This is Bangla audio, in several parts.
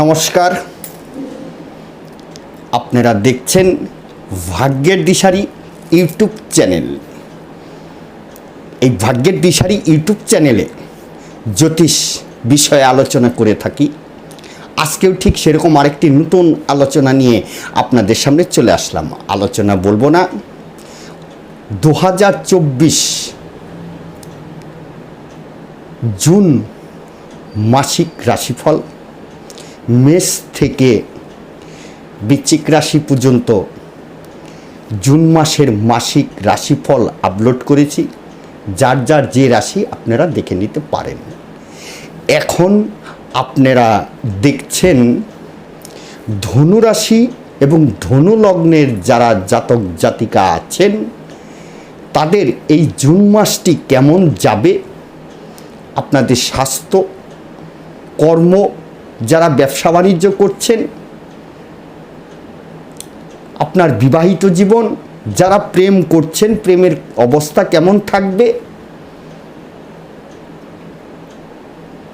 নমস্কার। আপনারা দেখছেন ভাগ্যের দিশারি ইউটিউব চ্যানেল। এই ভাগ্যের দিশারি ইউটিউব চ্যানেলে জ্যোতিষ বিষয়ে আলোচনা করে থাকি। আজকেও ঠিক সেরকম আরেকটি নতুন আলোচনা নিয়ে আপনাদের সামনে চলে আসলাম। আলোচনা বলব না দু হাজার চব্বিশ জুন মাসিক রাশিফল। মেষ থেকে বৃশ্চিক রাশি পর্যন্ত জুন মাসের মাসিক রাশিফল আপলোড করেছি। যার যার যে রাশি আপনারা দেখে নিতে পারেন। এখন আপনারা দেখছেন ধনু রাশি এবং ধনু লগ্নের যারা জাতক জাতিকা আছেন, তাদের এই জুন মাসটি কেমন যাবে? আপনাদের স্বাস্থ্য, কর্ম যারা ব্যবসা বাণিজ্য করছেন, আপনার বিবাহিত জীবন, যারা প্রেম করছেন, প্রেমের অবস্থা কেমন থাকবে?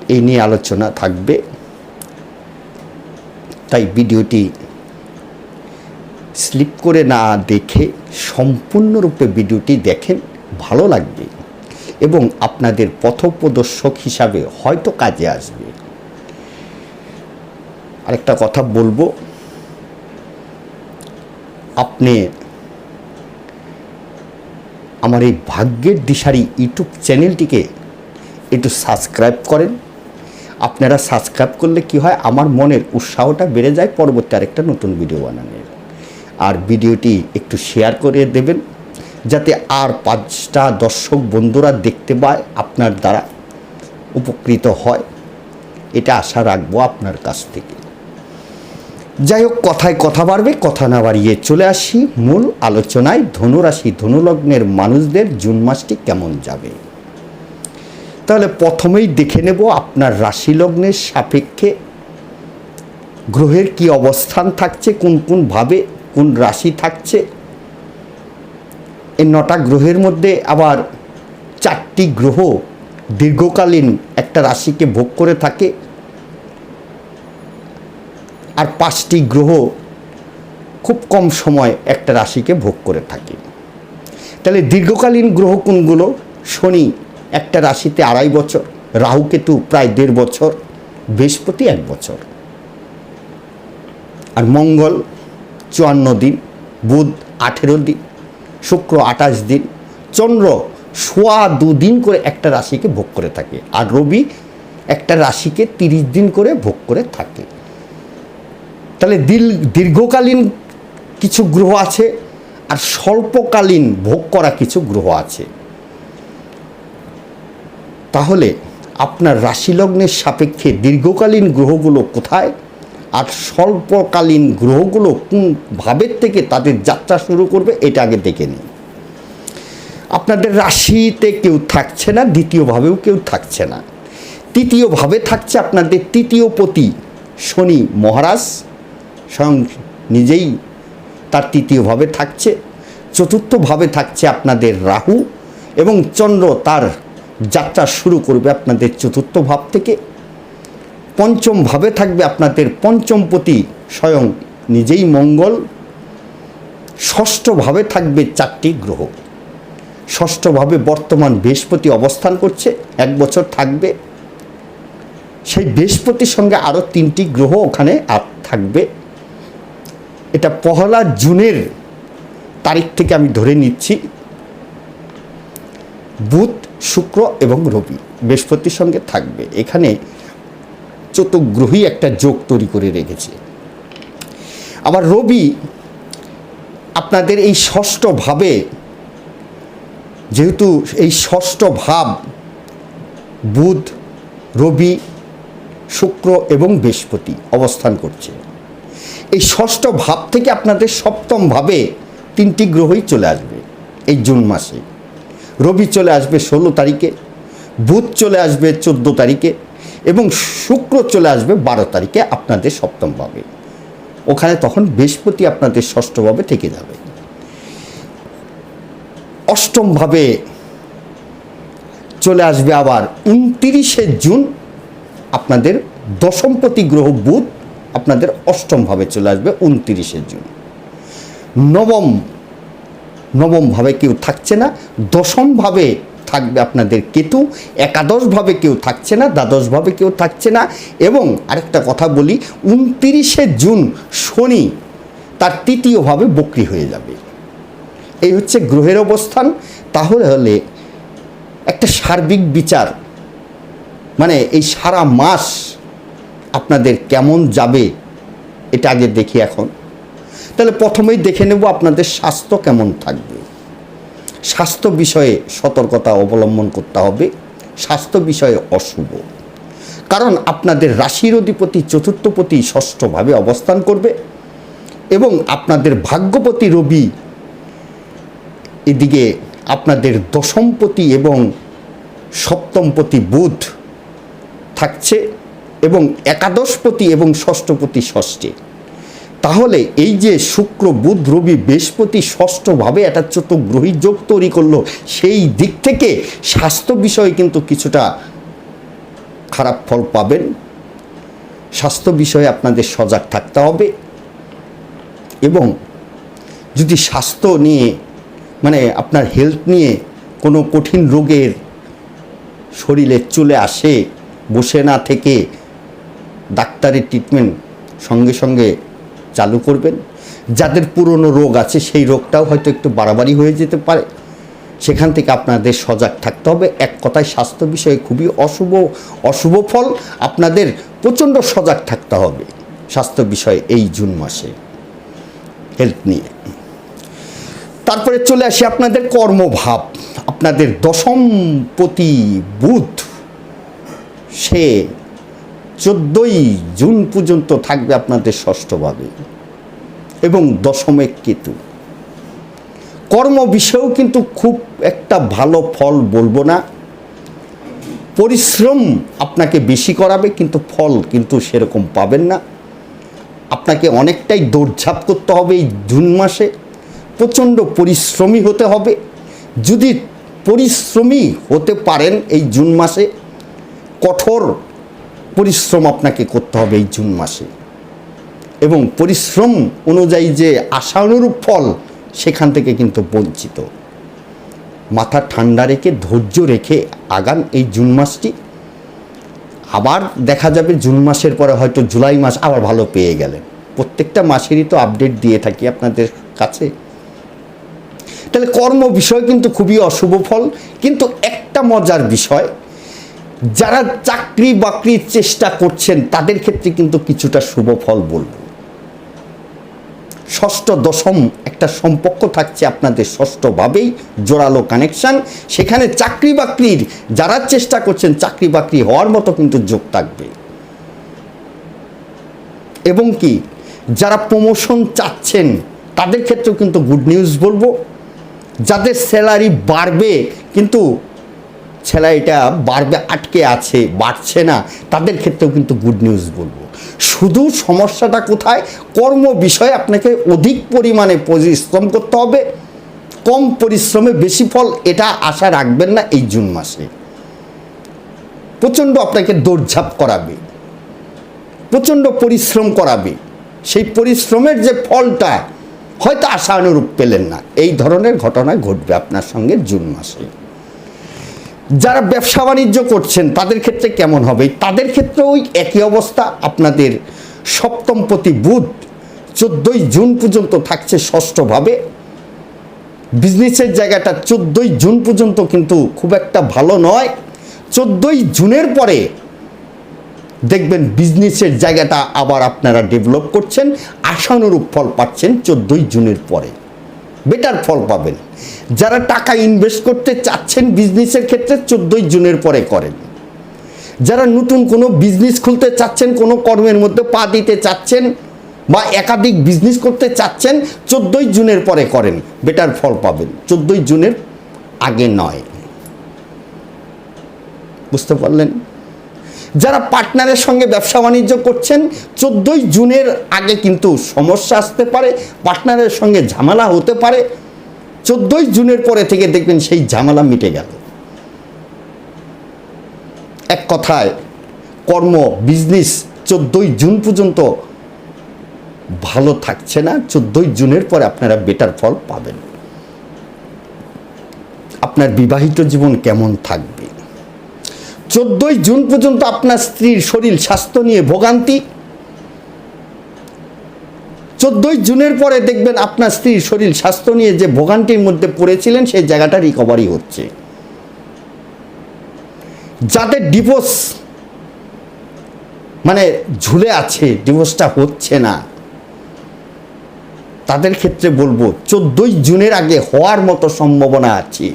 এই নিয়ে আলোচনা থাকবে। তাই ভিডিওটি স্লিপ করে না দেখে সম্পূর্ণরূপে ভিডিওটি দেখেন, ভালো লাগবে। এবং আপনাদের পথপ্রদর্শক হিসাবে হয়তো কাজে আসবে। আরেকটা কথা বলব। আপনি আমার এই ভাগ্যের দিশারি ইউটিউব চ্যানেলটিকে একটু সাবস্ক্রাইব করেন। আপনারা সাবস্ক্রাইব করলে কি হয়, আমার মনের উৎসাহটা বেড়ে যায় পরবর্তী আরেকটা নতুন ভিডিও বানানোর। আর ভিডিওটি একটু শেয়ার করে দেবেন, যাতে আর পাঁচটা দর্শক বন্ধুরা দেখতে পায়, আপনার দ্বারা উপকৃত হয়। এটা আশা রাখব আপনার কাছ থেকে। যাই হোক কথায় কথা বাড়বে, কথা না বাড়িয়ে চলে আসি। মূল আলোচনায় ধনুরাশি, ধনুলগ্নের মানুষদের জুন মাসটি কেমন যাবে? তাহলে প্রথমেই দেখে নেব আপনার রাশি লগ্নের সাপেক্ষে গ্রহের কি অবস্থান থাকছে, কোন কোন ভাবে কোন রাশি থাকছে। এই নটা গ্রহের মধ্যে আবার চারটি গ্রহ দীর্ঘকালীন একটা রাশিকে ভোগ করে থাকে। আর পাঁচটি গ্রহ খুব কম সময় একটা রাশিকে ভোগ করে থাকে। তাহলে দীর্ঘকালীন গ্রহ কোনগুলো? শনি একটা রাশিতে আড়াই বছর রাহুকেতু প্রায় দেড় বছর, বৃহস্পতি এক বছর। আর মঙ্গল চুয়ান্ন দিন, বুধ আঠেরো দিন, শুক্র আঠাশ দিন, চন্দ্র সোয়া দুদিন করে একটা রাশিকে ভোগ করে থাকে। আর রবি একটা রাশিকে তিরিশ দিন করে ভোগ করে থাকে। তাহলে দীর্ঘকালীন কিছু গ্রহ আছে আর স্বল্পকালীন ভোগ করা কিছু গ্রহ আছে। তাহলে আপনার রাশিলগ্নের সাপেক্ষে দীর্ঘকালীন গ্রহগুলো কোথায় আর স্বল্পকালীন গ্রহগুলো কোন ভাবের থেকে তাদের যাত্রা শুরু করবে এটা আগে দেখে নিন। আপনাদের রাশিতে কেউ থাকছে না দ্বিতীয়ভাবেও কেউ থাকছে না। তৃতীয়ভাবে থাকছে আপনাদের তৃতীয় পতি শনি মহারাজ স্বয়ং নিজেই তার তৃতীয়ভাবে থাকছে, চতুর্থভাবে থাকছে আপনাদের রাহু এবং চন্দ্র তার যাত্রা শুরু করবে আপনাদের চতুর্থ ভাব থেকে। পঞ্চম ভাবে থাকবে আপনাদের পঞ্চমপতি স্বয়ং নিজেই মঙ্গল। ষষ্ঠভাবে থাকবে চারটি গ্রহ। ষষ্ঠভাবে বর্তমান বৃহস্পতি অবস্থান করছে, এক বছর থাকবে। সেই বৃহস্পতির সঙ্গে আরও তিনটি গ্রহ ওখানে আর থাকবে। এটা পহলা জুনের তারিখ থেকে আমি ধরে নিচ্ছি। বুধ, শুক্র এবং রবি বৃহস্পতির সঙ্গে থাকবে। এখানে চতুর্গ্রহী একটা যোগ তৈরি করে রেখেছে। আবার রবি আপনাদের এই ষষ্ঠ ভাবে যেহেতু এই ষষ্ঠ ভাব বুধ, রবি, শুক্র এবং বৃহস্পতি অবস্থান করছে। এই ষষ্ঠ ভাব থেকে আপনাদের সপ্তম ভাবে তিনটি গ্রহই চলে আসবে এই জুন মাসে। রবি চলে আসবে ষোলো তারিখে, বুধ চলে আসবে চোদ্দ তারিখে এবং শুক্র চলে আসবে বারো তারিখে আপনাদের সপ্তমভাবে ওখানে তখন বৃহস্পতি আপনাদের ষষ্ঠভাবে থেকে যাবে। অষ্টমভাবে চলে আসবে আবার উনতিরিশে জুন আপনাদের দশমপতি গ্রহ বুধ আপনাদের অষ্টমভাবে চলে আসবে উনতিরিশে জুন। নবম, নবমভাবে কেউ থাকছে না, দশমভাবে থাকবে আপনাদের কেতু, একাদশভাবে কেউ থাকছে না, দ্বাদশভাবে কেউ থাকছে না এবং আরেকটা কথা বলি, উনতিরিশে জুন শনি তার তৃতীয়ভাবে বক্রি হয়ে যাবে। এই হচ্ছে গ্রহের অবস্থান। তাহলে হলে একটা সার্বিক বিচার মানে এই সারা মাস আপনাদের কেমন যাবে, এটা আগে দেখি এখন। তাহলে প্রথমেই দেখে নেব আপনাদের স্বাস্থ্য কেমন থাকবে। স্বাস্থ্য বিষয়ে সতর্কতা অবলম্বন করতে হবে, স্বাস্থ্য বিষয়ে অশুভ। কারণ আপনাদের রাশির অধিপতি চতুর্থপতি ষষ্ঠভাবে অবস্থান করবে এবং আপনাদের ভাগ্যপতি রবি এদিকে আপনাদের দশমপতি এবং সপ্তমপতি বুধ থাকছে। এবং একাদশপতি এবং ষষ্ঠপতি ষষ্ঠে। তাহলে এই যে শুক্র, বুধ, রবি, বৃহস্পতি ষষ্ঠভাবে একটা চতুর্গ্রহী যোগ তৈরি করল, সেই দিক থেকে স্বাস্থ্য বিষয়ে কিন্তু কিছুটা খারাপ ফল পাবেন। স্বাস্থ্য বিষয়ে আপনাদের সজাগ থাকতে হবে এবং যদি স্বাস্থ্য নিয়ে মানে আপনার হেলথ নিয়ে কোনো কঠিন রোগের শরীরে চলে আসে, বসে না থেকে ডাক্তারের ট্রিটমেন্ট সঙ্গে সঙ্গে চালু করবেন। যাদের পুরনো রোগ আছে, সেই রোগটাও হয়তো একটু বাড়াবাড়ি হয়ে যেতে পারে। সেখান থেকে আপনাদের সজাগ থাকতে হবে। এক কথায় স্বাস্থ্য বিষয়ে খুবই অশুভ অশুভ ফল। আপনাদের প্রচণ্ড সজাগ থাকতে হবে স্বাস্থ্য বিষয়ে এই জুন মাসে। হেলথ নিয়ে। তারপরে চলে আসি আপনাদের কর্মভাব। আপনাদের দশম প্রতি বুধ সে চোদ্দোই জুন পর্যন্ত থাকবে আপনাদের ষষ্ঠভাবে এবং দশমে কেতু। কর্ম বিষয়েও কিন্তু খুব একটা ভালো ফল বলব না। পরিশ্রম আপনাকে বেশি করাবে, কিন্তু ফল কিন্তু সেরকম পাবেন না। আপনাকে অনেকটাই দৌড়ঝাঁপ করতে হবে এই জুন মাসে। প্রচণ্ড পরিশ্রমী হতে হবে। যদি পরিশ্রমী হতে পারেন এই জুন মাসে, কঠোর পরিশ্রম আপনাকে করতে হবে এই জুন মাসে। এবং পরিশ্রম অনুযায়ী যে আশানুরূপ ফল, সেখান থেকে কিন্তু বঞ্চিত। মাথা ঠান্ডা রেখে, ধৈর্য রেখে আগান এই জুন মাসটি। আবার দেখা যাবে জুন মাসের পরে হয়তো জুলাই মাস আবার ভালো পেয়ে গেলেন। প্রত্যেকটা মাসেরই তো আপডেট দিয়ে থাকি আপনাদের কাছে। তাহলে কর্ম বিষয় কিন্তু খুবই অশুভ ফল, কিন্তু একটা মজার বিষয় যারা চাকরি বাকরির চেষ্টা করছেন, তাদের ক্ষেত্রে কিন্তু কিছুটা শুভ ফল বলব। ষষ্ঠ দশম একটা সম্পর্ক থাকছে আপনাদের ষষ্ঠভাবেই, জোরালো কানেকশান সেখানে চাকরি বাকরির, যারা চেষ্টা করছেন, চাকরি বাকরি হওয়ার মতো কিন্তু যোগ থাকবে। এবং কি, যারা প্রমোশন চাচ্ছেন, তাদের ক্ষেত্রেও কিন্তু গুড নিউজ বলব। যাদের স্যালারি বাড়বে, কিন্তু স্যালারিটা বাড়বে, আটকে আছে, বাড়ছে না, তাদের ক্ষেত্রেও কিন্তু গুড নিউজ বলব। শুধু সমস্যাটা কোথায়? কর্ম বিষয়ে আপনাকে অধিক পরিমাণে পরিশ্রম করতে হবে। কম পরিশ্রমে বেশি ফল, এটা আশা রাখবেন না এই জুন মাসে। প্রচণ্ড আপনাকে দৌড়ঝাঁপ করাবে। প্রচণ্ড পরিশ্রম করাবে। সেই পরিশ্রমের যে ফলটা, হয়তো আশা অনুরূপ পেলেন না। এই ধরনের ঘটনা ঘটবে আপনার সঙ্গে জুন মাসে। যারা ব্যবসা বাণিজ্য করছেন, তাদের ক্ষেত্রে কেমন হবে? তাদের ক্ষেত্রে ওই একই অবস্থা। আপনাদের সপ্তমপতি বুধ চোদ্দোই জুন পর্যন্ত থাকছে ষষ্ঠভাবে। বিজনেসের জায়গাটা চোদ্দোই জুন পর্যন্ত কিন্তু খুব একটা ভালো নয়। চোদ্দোই জুনের পরে দেখবেন বিজনেসের জায়গাটা আবার আপনারা ডেভেলপ করছেন। আশানুরূপ ফল পাচ্ছেন চোদ্দোই জুনের পরে। বেটার ফল পাবেন। যারা টাকা ইনভেস্ট করতে চাচ্ছেন বিজনেসের ক্ষেত্রে চোদ্দোই জুনের পরে করেন। যারা নতুন কোনো বিজনেস খুলতে চাচ্ছেন, কোনো কর্মের মধ্যে পা দিতে চাচ্ছেন বা একাধিক বিজনেস করতে চাচ্ছেন, চোদ্দোই জুনের পরে করেন বেটার ফল পাবেন। চোদ্দোই জুনের আগে নয়। বুঝতে পারলেন? যারা পার্টনারের সঙ্গে ব্যবসা বাণিজ্য করছেন, চোদ্দোই জুনের আগে কিন্তু সমস্যা আসতে পারে পার্টনারের সঙ্গে ঝামেলা হতে পারে চোদ্দোই জুনের পরে থেকে দেখবেন সেই ঝামেলা মিটে গেল। এক কথায়, কর্ম বিজনেস চোদ্দোই জুন পর্যন্ত ভালো থাকছে না, চোদ্দোই জুনের পরে আপনারা বেটার ফল পাবেন। আপনার বিবাহিত জীবন কেমন থাকবে? চোদ্দোই জুন পর্যন্ত আপনার স্ত্রীর শরীর, স্বাস্থ্য নিয়ে ভোগান্তি চোদ্দোই জুনের পরে দেখবেন আপনার স্ত্রীর শরীর স্বাস্থ্য নিয়ে যে ভোগান্তির মধ্যে পড়েছিলেন, সেই জায়গাটা রিকভারি হচ্ছে। যাদের ডিভোর্স মানে ঝুলে আছে ডিভোর্সটা হচ্ছে না। তাদের ক্ষেত্রে বলব, চোদ্দোই জুনের আগে হওয়ার মতো সম্ভাবনা আছে।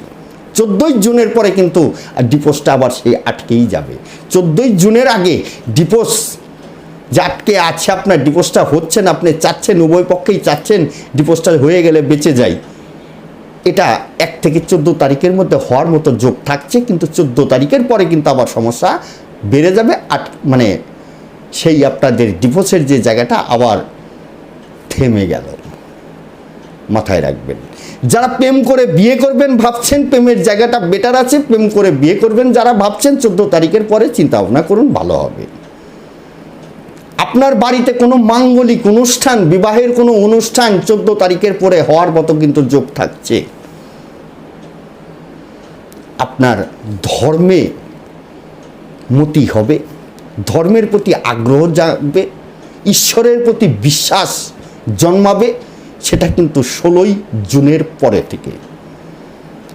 চোদ্দোই জুনের পরে কিন্তু ডিভোর্সটা আবার সেই আটকেই যাবে। চোদ্দোই জুনের আগে ডিভোর্স যে আটকে আছে আপনার ডিভোর্সটা হচ্ছে না, আপনি চাচ্ছেন, উভয় পক্ষেই চাচ্ছেন ডিভোর্সটা হয়ে গেলে বেঁচে যায়। এটা এক থেকে চোদ্দ তারিখের মধ্যে হওয়ার মতো যোগ থাকছে, কিন্তু চোদ্দ তারিখের পরে কিন্তু আবার সমস্যা বেড়ে যাবে। আট মানে সেই আপনাদের ডিভোর্সের যে জায়গাটা আবার থেমে গেল। মাথায় রাখবেন। যারা প্রেম করে বিয়ে করবেন, ভাবছেন প্রেমের জায়গাটা বেটার আছে, প্রেম করে বিয়ে করবেন, যারা ভাবছেন চোদ্দ তারিখের পরে চিন্তা ভাবনা করুন, ভালো হবে। আপনার বাড়িতে কোনো মাঙ্গলিক অনুষ্ঠান, বিবাহের কোনো অনুষ্ঠান চোদ্দ তারিখের পরে হওয়ার মতো কিন্তু যোগ থাকছে। আপনার ধর্মে মতি হবে, ধর্মের প্রতি আগ্রহ জাগবে, ঈশ্বরের প্রতি বিশ্বাস জন্মাবে, সেটা কিন্তু ষোলোই জুনের পরে থেকে।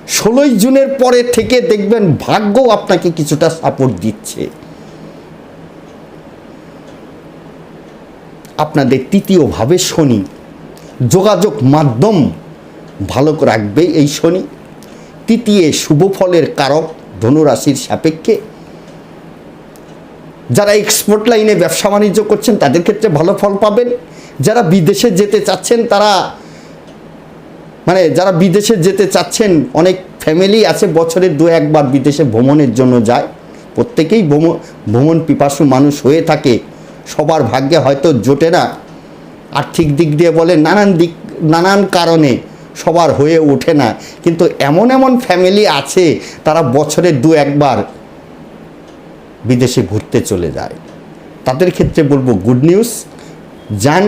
ষোলোই জুনের পরে থেকে দেখবেন ভাগ্য আপনাকে কিছুটা সাপোর্ট দিচ্ছে। আপনাদের তৃতীয়ভাবে শনি। যোগাযোগ মাধ্যম ভালো রাখবে এই শনি। তৃতীয় শুভ ফলের কারক ধনুরাশির সাপেক্ষে। যারা এক্সপোর্ট লাইনে ব্যবসা বাণিজ্য করছেন, তাদের ক্ষেত্রে ভালো ফল পাবেন। যারা বিদেশে যেতে চাচ্ছেন, তারা মানে যারা বিদেশে যেতে চাচ্ছেন, অনেক ফ্যামিলি আছে, বছরে দু একবার বিদেশে ভ্রমণের জন্য যায়। প্রত্যেকেই ভ্রমণ ভ্রমণ পিপাসু মানুষ হয়ে থাকে। সবার ভাগ্যে হয়তো জোটে না। আর্থিক দিক দিয়ে বলে নানান দিক, নানান কারণে সবার হয়ে ওঠে না। কিন্তু এমন এমন ফ্যামিলি আছে, তারা বছরে দু একবার বিদেশে ঘুরতে চলে যায়। তাদের ক্ষেত্রে বলব গুড নিউজ যান,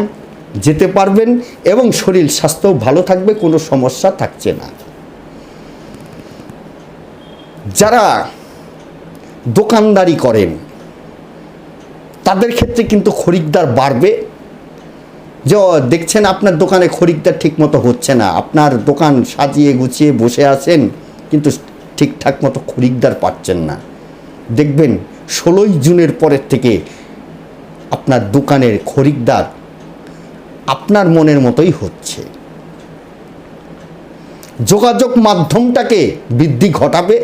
যেতে পারবেন এবং শরীর স্বাস্থ্য ভালো থাকবে, কোনো সমস্যা থাকছে না। যারা দোকানদারি করেন তাদের ক্ষেত্রে কিন্তু খরিদ্দার বাড়বে। যে দেখছেন আপনার দোকানে খরিদ্দার ঠিক মতো হচ্ছে না। আপনার দোকান সাজিয়ে গুছিয়ে বসে আছেন, কিন্তু ঠিকঠাক মতো খরিদ্দার পাচ্ছেন না। দেখবেন, ষোলোই জুনের পরের থেকে আপনার দোকানের খরিদ্দার আপনার মনের মতোই হচ্ছে। যোগাযোগ মাধ্যমটাকে বৃদ্ধি ঘটাবে।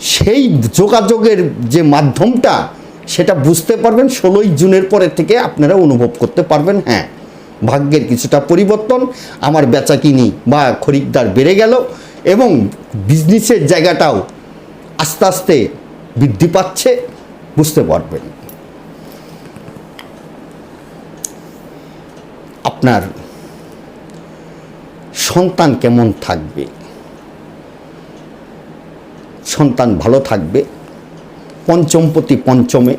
সেই যোগাযোগের যে মাধ্যমটা সেটা বুঝতে পারবেন, ষোলোই জুনের পরের থেকে আপনারা অনুভব করতে পারবেন হ্যাঁ। ভাগ্যের কিছুটা পরিবর্তন, আমার বেচা কিনি বা খরিদ্দার বেড়ে গেল এবং বিজনেসের জায়গাটাও আস্তে আস্তে বৃদ্ধি পাচ্ছে, বুঝতে পারবেন। আপনার সন্তান কেমন থাকবে? সন্তান ভালো থাকবে? পঞ্চমপতি পঞ্চমে।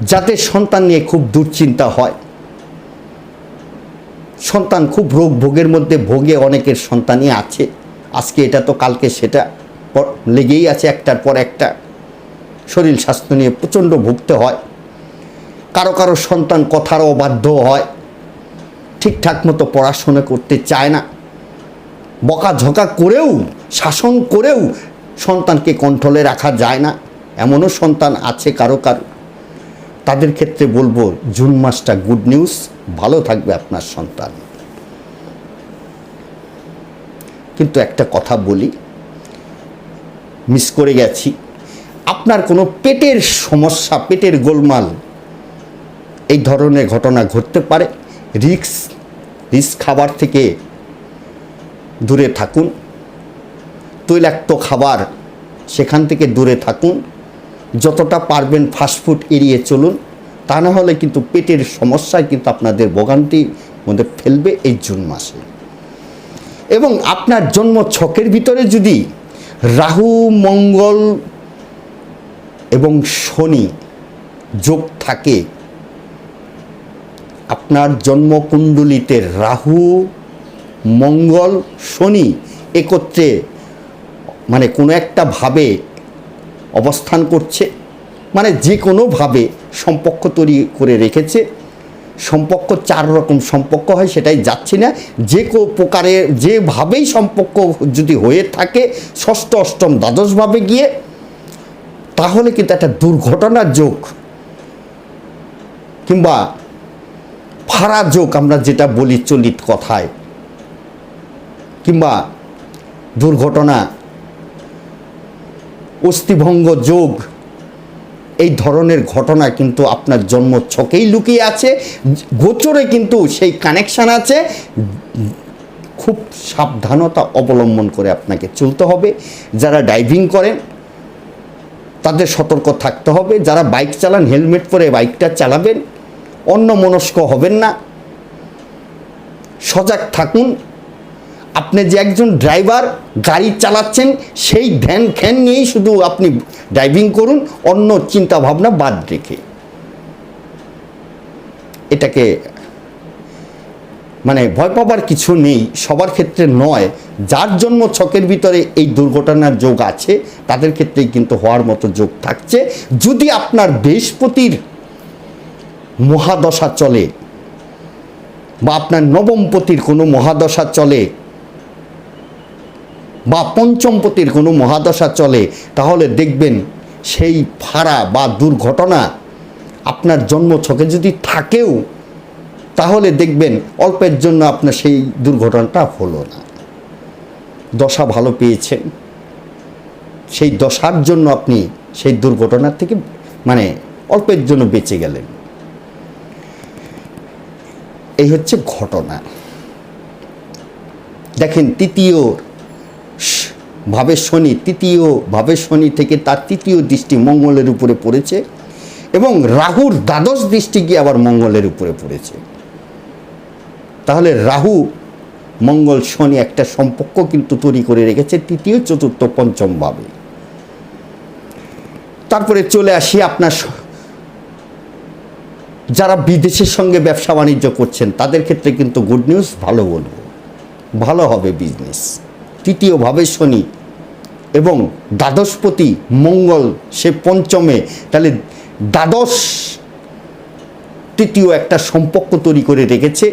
যাতে সন্তান নিয়ে খুব দুশ্চিন্তা হয়। সন্তান খুব রোগ ভোগের মধ্যে ভোগে অনেকের সন্তানই আছে। আজকে এটা তো, কালকে সেটা। লেগেই আছে একটার পর একটা। শরীর স্বাস্থ্য নিয়ে প্রচণ্ড ভুগতে হয়। কারও কারও সন্তান কথার অবাধ্য হয়। ঠিকঠাক মতো পড়াশোনা করতে চায় না। বকাঝকা করেও, শাসন করেও সন্তানকে কন্ট্রোলে রাখা যায় না। এমনও সন্তান আছে কারও কারও। তাদের ক্ষেত্রে বলব, জুন মাসটা গুড নিউজ। ভালো থাকবে আপনার সন্তান। কিন্তু একটা কথা বলি মিস করে গেছি। আপনার কোনো পেটের সমস্যা, পেটের গোলমাল, এই ধরনের ঘটনা ঘটতে পারে। রিক্স রিস্ক খাবার থেকে দূরে থাকুন। তৈলাক্ত খাবার সেখান থেকে দূরে থাকুন। যতটা পারবেন ফাস্টফুড এড়িয়ে চলুন। তা না হলে কিন্তু পেটের সমস্যায় কিন্তু আপনাদের ভোগান্তির মধ্যে ফেলবে এই জুন মাসে। এবং আপনার জন্ম ছকের ভিতরে যদি রাহু, মঙ্গল এবং শনি যোগ থাকে, আপনার জন্মকুণ্ডলিতে রাহু, মঙ্গল, শনি একত্রে মানে কোনো একটা ভাবে অবস্থান করছে মানে যে কোনোভাবে সম্পর্ক তৈরি করে রেখেছে, সম্পর্ক চার রকম সম্পর্ক হয়, সেটাই যাচ্ছি না। যে কো প্রকারের যেভাবেই সম্পর্ক যদি হয়ে থাকে, ষষ্ঠ, অষ্টম দ্বাদশভাবে গিয়ে, তাহলে কিন্তু একটা দুর্ঘটনার যোগ, কিংবা ফাড়া যোগ আমরা যেটা বলি চলিত কথায়, কিংবা দুর্ঘটনা অস্থিভঙ্গ যোগ, এই ধরনের ঘটনা কিন্তু আপনার জন্ম ছকেই লুকিয়ে আছে, গোচরে কিন্তু সেই কানেকশান আছে। খুব সাবধানতা অবলম্বন করে আপনাকে চলতে হবে। যারা ড্রাইভিং করেন, তাদের সতর্ক থাকতে হবে। যারা বাইক চালান হেলমেট পরে বাইকটা চালাবেন অন্য মনস্ক হবেন না। সজাগ থাকুন। আপনি যে একজন ড্রাইভার গাড়ি চালাচ্ছেন, সেই ধ্যান খ্যান নিয়েই শুধু আপনি ড্রাইভিং করুন, অন্য চিন্তা ভাবনা বাদ রেখে। এটাকে মানে ভয় পাবার কিছু নেই, সবার ক্ষেত্রে নয়। যার জন্ম ছকের ভিতরে এই দুর্ঘটনার যোগ আছে, তাদের ক্ষেত্রেই কিন্তু হওয়ার মতো যোগ থাকছে। যদি আপনার বৃহস্পতির মহাদশা চলে, বা আপনার নবমপতির কোনো মহাদশা চলে বা পঞ্চমপতির কোনো মহাদশা চলে, তাহলে দেখবেন সেই ফাড়া বা দুর্ঘটনা আপনার জন্ম ছকে যদি থাকেও, তাহলে দেখবেন অল্পের জন্য আপনার সেই দুর্ঘটনাটা হলো না। দশা ভালো পেয়েছেন। সেই দশার জন্য আপনি সেই দুর্ঘটনার থেকে মানে অল্পের জন্য বেঁচে গেলেন। এই হচ্ছে ঘটনা। দেখেন তৃতীয় ভাবে শনি, তৃতীয় ভাবে শনি থেকে তার তৃতীয় দৃষ্টি মঙ্গলের উপরে পড়েছে এবং রাহুর দ্বাদশ দৃষ্টি গিয়ে আবার মঙ্গলের উপরে পড়েছে। তাহলে রাহু, মঙ্গল, শনি একটা সম্পর্ক কিন্তু তৈরি করে রেখেছে তৃতীয়, চতুর্থ, পঞ্চম ভাবে। তারপরে চলে আসি আপনার যারা বিদেশের সঙ্গে ব্যবসা বাণিজ্য করছেন, তাদের ক্ষেত্রে কিন্তু গুড নিউজ ভালো বলব। ভালো হবে বিজনেস তৃতীয়ভাবে শনি এবং দ্বাদশপতি মঙ্গল, সে পঞ্চমে। তাহলে দ্বাদশ তৃতীয় একটা সম্পর্ক তৈরি করে রেখেছে।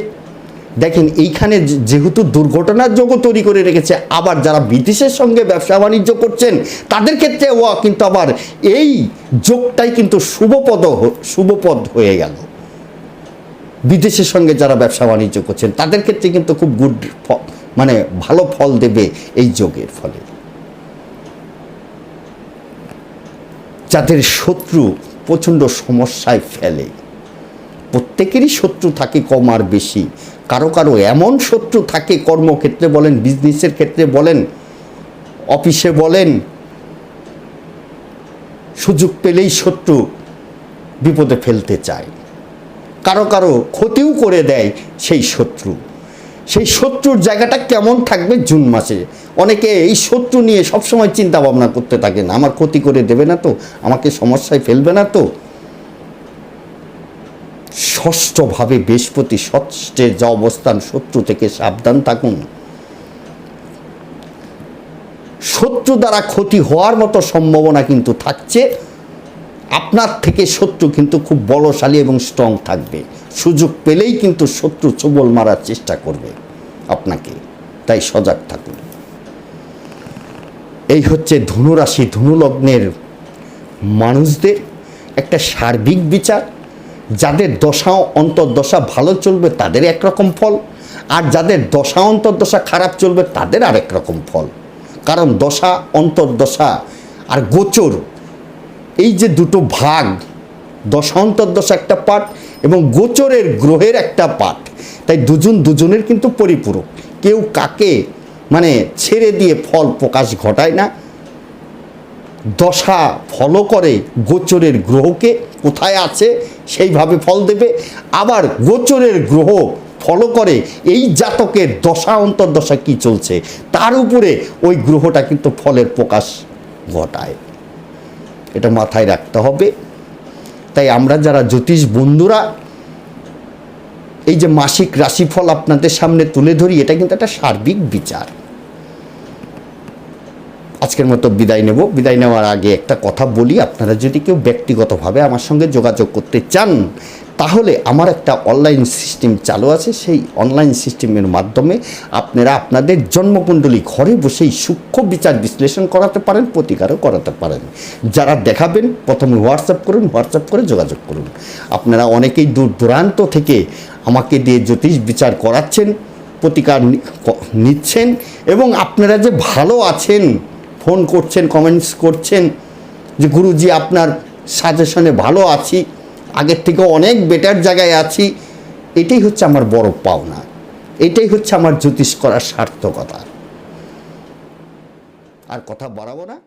দেখেন, এইখানে যেহেতু দুর্ঘটনার যোগও তৈরি করে রেখেছে, আবার যারা বিদেশের সঙ্গে ব্যবসা বাণিজ্য করছেন, তাদের ক্ষেত্রে ও কিন্তু আবার এই যোগটাই কিন্তু শুভপদ শুভপদ হয়ে গেল। বিদেশের সঙ্গে যারা ব্যবসা বাণিজ্য করছেন, তাদের ক্ষেত্রে কিন্তু খুব গুড মানে ভালো ফল দেবে এই যোগের ফলে। যাদের শত্রু প্রচণ্ড সমস্যায় ফেলে, প্রত্যেকেরই শত্রু থাকে কম আর বেশি। কারও কারও এমন শত্রু থাকে কর্মক্ষেত্রে বলেন বিজনেসের ক্ষেত্রে বলেন অফিসে বলেন, সুযোগ পেলেই শত্রু বিপদে ফেলতে চায়। কারও কারও ক্ষতিও করে দেয় সেই শত্রু। সেই শত্রুর জায়গাটা কেমন থাকবে জুন মাসে? অনেকে এই শত্রু নিয়ে সবসময় চিন্তা ভাবনা করতে থাকেন আমার ক্ষতি করে দেবে না তো? আমাকে সমস্যায় ফেলবে না তো? ষষ্ঠভাবে বৃহস্পতি ষষ্ঠের যা অবস্থান, শত্রু থেকে সাবধান থাকুন। শত্রু দ্বারা ক্ষতি হওয়ার মতো সম্ভাবনা কিন্তু থাকছে। আপনার থেকে শত্রু কিন্তু খুব বলশালী এবং স্ট্রং থাকবে। সুযোগ পেলেই কিন্তু শত্রু চবল মারার চেষ্টা করবে আপনাকে। তাই সজাগ থাকুন। এই হচ্ছে ধনুরাশি, ধনুলগ্নের মানুষদের একটা সার্বিক বিচার। যাদের দশা অন্তর্দশা ভালো চলবে, তাদের একরকম ফল। আর যাদের দশা অন্তর্দশা খারাপ চলবে, তাদের আরেক রকম ফল। কারণ দশা, অন্তর্দশা আর গোচর এই যে দুটো ভাগ, দশা, অন্তর্দশা একটা পাঠ এবং গোচরের গ্রহের একটা পাঠ, তাই দুজন দুজনের কিন্তু পরিপূরক। কেউ কাকে মানে ছেড়ে দিয়ে ফল প্রকাশ ঘটায় না, দশা ফলো করে গোচরের গ্রহকে, কোথায় আছে সেইভাবে ফল দেবে, আবার গোচরের গ্রহ ফলো করে এই জাতকের দশা, অন্তর্দশা কি চলছে, তার উপরে ওই গ্রহটা কিন্তু ফলের প্রকাশ ঘটায়। এটা মাথায় রাখতে হবে। তাই আমরা যারা জ্যোতিষ বন্ধুরা, এই যে মাসিক রাশিফল আপনাদের সামনে তুলে ধরি, এটা কিন্তু একটা সার্বিক বিচার। আজকের মতো বিদায় নেব। বিদায় নেওয়ার আগে একটা কথা বলি, আপনারা যদি কেউ ব্যক্তিগতভাবে আমার সঙ্গে যোগাযোগ করতে চান তাহলে আমার একটা অনলাইন সিস্টেম চালু আছে। সেই অনলাইন সিস্টেমের মাধ্যমে আপনারা আপনাদের জন্মকুণ্ডলী ঘরে বসেই সূক্ষ্ম বিচার বিশ্লেষণ করাতে পারেন, প্রতিকারও করাতে পারেন। যারা দেখাবেন, প্রথমে হোয়াটসঅ্যাপ করুন হোয়াটসঅ্যাপ করে যোগাযোগ করুন। আপনারা অনেকেই দূর দূরান্ত থেকে আমাকে দিয়ে জ্যোতিষ বিচার করাচ্ছেন, প্রতিকার নিচ্ছেন এবং আপনারা যে ভালো আছেন ফোন করছেন কমেন্টস করছেন, যে গুরুজি আপনার সাজেশনে ভালো আছি আগের থেকে অনেক বেটার জায়গায় আছি। এটাই হচ্ছে আমার বড় পাওনা। এটাই হচ্ছে আমার জ্যোতিষ করার সার্থকতা। আর কথা বাড়াবো না।